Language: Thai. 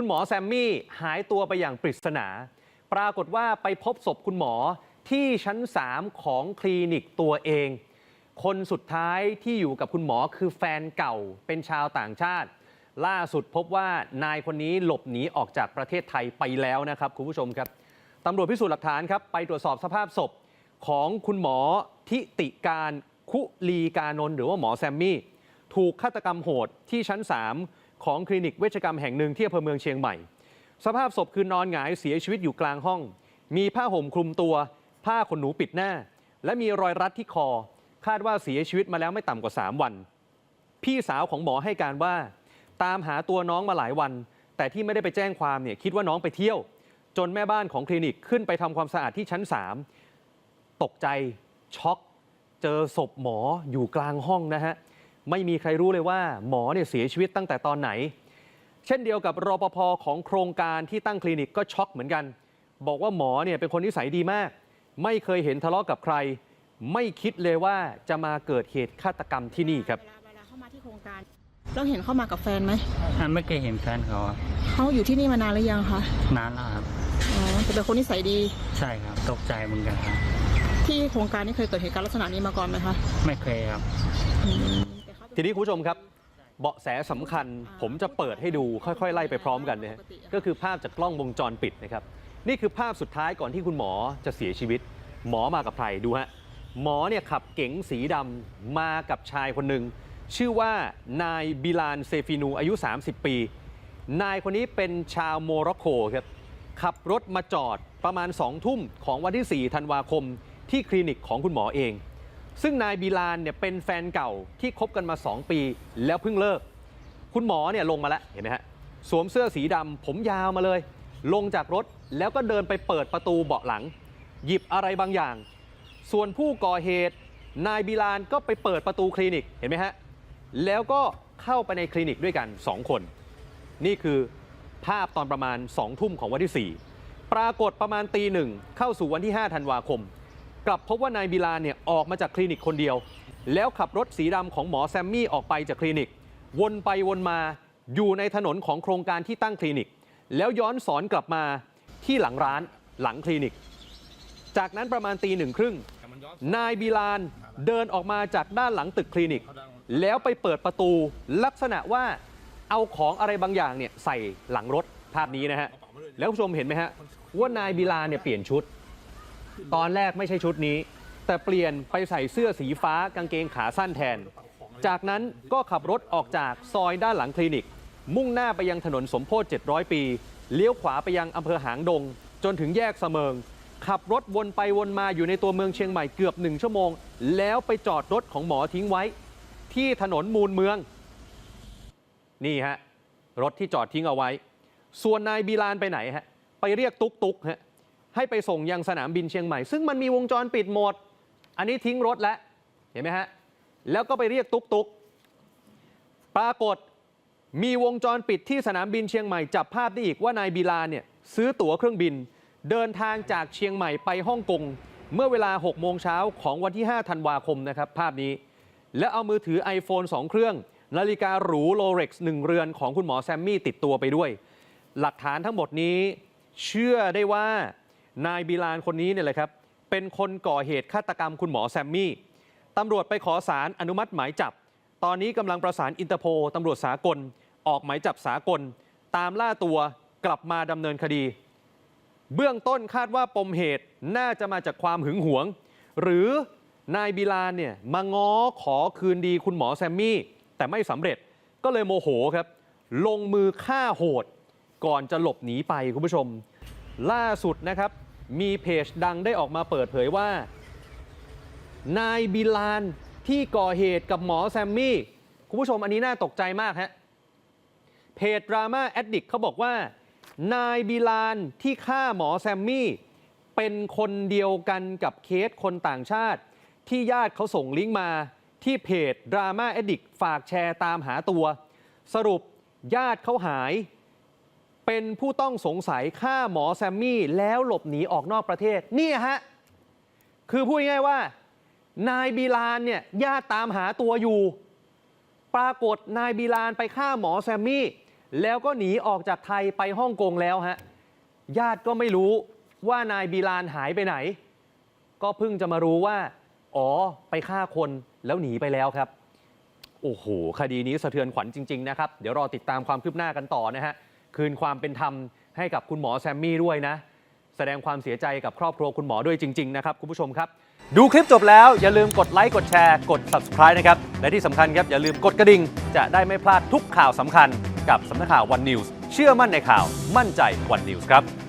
คุณหมอแซมมี่หายตัวไปอย่างปริศนา ปรากฏว่าไปพบศพคุณหมอที่ชั้น 3 ของคลินิกตัวเอง คนสุดท้ายที่อยู่กับคุณหมอคือแฟนเก่าเป็นชาวต่างชาติ ล่าสุดพบว่านายคนนี้หลบหนีออกจากประเทศไทยไปแล้วนะครับคุณผู้ชมครับตำรวจพิสูจน์หลักฐานครับไปตรวจสอบสภาพศพของคุณหมอทิติการคุลีกานนท์หรือว่าหมอแซมมี่ ถูกฆาตกรรมโหดที่ชั้น 3 ของคลินิกเวชกรรมแห่งหนึ่งที่อำเภอเมืองเชียงใหม่ สภาพศพคือนอนหงายเสียชีวิตอยู่กลางห้อง มีผ้าห่มคลุมตัว ผ้าขนหนูปิดหน้า และมีรอยรัดที่คอ คาดว่าเสียชีวิตมาแล้วไม่ต่ำกว่า 3 วัน พี่สาวของหมอให้การว่า ตามหาตัวน้องมาหลายวัน แต่ที่ไม่ได้ไปแจ้งความเนี่ยคิดว่าน้องไปเที่ยว จนแม่บ้านของคลินิกขึ้นไปทำความสะอาดที่ชั้น 3 ตกใจช็อก เจอศพหมออยู่กลางห้องนะฮะ ไม่มีใครรู้เลยว่าหมอเนี่ยเสียชีวิตตั้งแต่ตอนไหน เช่นเดียวกับรปภของโครงการที่ตั้งคลินิกก็ช็อกเหมือนกัน บอกว่าหมอเนี่ยเป็นคนนิสัยดีมาก ไม่เคยเห็นทะเลาะกับใคร ไม่คิดเลยว่าจะมาเกิดเหตุฆาตกรรมที่นี่ครับเวลาเวลาเข้ามาที่โครงการเราเห็นเข้ามากับแฟนไหมอะไม่เคยเห็นแฟนเขาอะเขาอยู่ที่นี่มานานหรือยังคะนานแล้วครับ อ๋อแต่เป็นคนนิสัยดีใช่ครับ ตกใจเหมือนกันครับที่โครงการนี้เคยเกิดเหตุการณ์ลักษณะนี้มาก่อนไหมคะ ไม่เคยครับ อืมแต่เขาเป็น ทีนี้คุณผู้ชมครับ เบาะแสสำคัญ ผมจะเปิดให้ดูค่อยๆ ไล่ไปพร้อมกันนะฮะก็คือภาพจากกล้องวงจรปิดนะครับ นี่คือภาพสุดท้ายก่อนที่คุณหมอจะเสียชีวิต หมอมากับใครดูฮะหมอเนี่ยขับเก๋งสีดำมากับชายคนหนึ่งชื่อว่านายบิลานเซฟินูอายุ 30 ปี นายคนนี้เป็นชาวโมร็อกโกครับขับรถมาจอดประมาณ2ทุ่มของวันที่ 4 ธันวาคม ที่คลินิกของคุณหมอเอง ซึ่งนายบิลานเนี่ยเป็นแฟนเก่าที่คบกันมา 2 ปี แล้วเพิ่งเลิก คุณหมอเนี่ยลงมาแล้วเห็นไหมฮะสวมเสื้อสีดำผมยาวมาเลย ลงจากรถแล้วก็เดินไปเปิดประตูเบาะหลัง หยิบอะไรบางอย่าง ส่วนผู้ก่อเหตุ นายบิลานก็ไปเปิดประตูคลินิกเห็นไหมฮะแล้วก็เข้าไปในคลินิกด้วยกัน 2 คน นี่คือภาพตอนประมาณ2ทุ่มของวันที่ 4 ปรากฏประมาณตีหนึ่งเข้าสู่วันที่ 5 ธันวาคม กลับพบว่านายบิลานเนี่ยออกมาจากคลินิกคนเดียว แล้วขับรถสีดำของหมอแซมมี่ออกไปจากคลินิก วนไปวนมาอยู่ในถนนของโครงการที่ตั้งคลินิก แล้วย้อนสอนกลับมาที่หลังร้านหลังคลินิก จากนั้นประมาณตีหนึ่งครึ่งนายบิลานเดินออกมาจากด้านหลังตึกคลินิก แล้วไปเปิดประตูลักษณะว่าเอาของอะไรบางอย่างเนี่ยใส่หลังรถภาพนี้นะฮะแล้วคุณผู้ชมเห็นไหมฮะว่านายบิลานเนี่ยเปลี่ยนชุด ตอนแรกไม่ใช่ชุดนี้ แต่เปลี่ยนไปใส่เสื้อสีฟ้ากางเกงขาสั้นแทน จากนั้นก็ขับรถออกจากซอยด้านหลังคลินิก มุ่งหน้าไปยังถนนสมโพธิ700 ปี เลี้ยวขวาไปยังอำเภอหางดง จนถึงแยกเสมิง ขับรถวนไปวนมาอยู่ในตัวเมืองเชียงใหม่เกือบหนึ่งชั่วโมง แล้วไปจอดรถของหมอทิ้งไว้ ที่ถนนมูลเมือง นี่ฮะรถที่จอดทิ้งเอาไว้ ส่วนนายบีลานไปไหนฮะ ไปเรียกตุ๊กตุ๊กฮะ ให้ไปส่งยังสนามบินเชียงใหม่ ซึ่งมันมีวงจรปิดหมด อันนี้ทิ้งรถแล้ว เห็นไหมฮะ แล้วก็ไปเรียกตุ๊กตุ๊กปรากฏมีวงจรปิดที่สนามบินเชียงใหม่จับภาพได้อีกว่านายบีลาเนี่ยซื้อตั๋วเครื่องบิน เดินทางจากเชียงใหม่ไปฮ่องกงเมื่อเวลา 6 โมงเช้าของวันที่ 5 ธันวาคมนะครับ ภาพนี้ แล้วเอามือถือ iPhone 2 เครื่อง นาฬิกาหรูโ o เร็กซ์หนึ่งเรือนของคุณหมอแซมมี่ติดตัวไปด้วย หลักฐานทั้งหมดนี้เชื่อได้ว่า นายบิลานคนนี้เนี่ยแหละครับ เป็นคนก่อเหตุฆาตกรรมคุณหมอแซมมี่ตำรวจไปขอสารอนุมัติหมายจับ ตอนนี้กำลังประสานอินเตอร์โพลตำรวจสากล ออกหมายจับสากล ตามล่าตัวกลับมาดำเนินคดี เบื้องต้นคาดว่าปมเหตุน่าจะมาจากความหึงหวง หรือนายบิลานเนี่ยมาง้อขอคืนดีคุณหมอแซมมี่ แต่ไม่สำเร็จก็เลยโมโหครับ ลงมือฆ่าโหด ก่อนจะหลบหนีไปคุณผู้ชม ล่าสุดนะครับ มีเพจดังได้ออกมาเปิดเผยว่า นายบิลานที่ก่อเหตุกับหมอแซมมี่ คุณผู้ชมอันนี้น่าตกใจมากฮะ เพจดราม่าแอดดิกเขาบอกว่า นายบิลานที่ฆ่าหมอแซมมี่ เป็นคนเดียวกันกับเคสคนต่างชาติ ที่ญาติเขาส่งลิงก์มาที่เพจดราม่าแอดดิกฝากแชร์ตามหาตัว สรุปญาติเขาหาย เป็นผู้ต้องสงสัยฆ่าหมอแซมมี่แล้วหลบหนีออกนอกประเทศนี่ฮะ คือพูดง่ายว่า นายบีลานเนี่ยญาติตามหาตัวอยู่ ปรากฏนายบีลานไปฆ่าหมอแซมมี่ แล้วก็หนีออกจากไทยไปฮ่องกงแล้วฮะ ญาติก็ไม่รู้ว่านายบีลานหายไปไหน ก็เพิ่งจะมารู้ว่า อ๋อ ไปฆ่าคนแล้วหนีไปแล้วครับ โอ้โห คดีนี้สะเทือนขวัญจริง ๆ นะครับ เดี๋ยวรอติดตามความคืบหน้ากันต่อนะฮะ คืนความเป็นธรรมให้กับคุณหมอแซมมี่ด้วยนะ แสดงความเสียใจกับครอบครัวคุณหมอด้วยจริง ๆ นะครับ คุณผู้ชมครับ ดูคลิปจบแล้วอย่าลืมกดไลค์กดแชร์กด subscribe นะครับ และที่สำคัญครับอย่าลืมกดกระดิ่ง จะได้ไม่พลาดทุกข่าวสำคัญกับสำนักข่าววันนิวส์เชื่อมั่นในข่าวมั่นใจวันนิวส์ครับ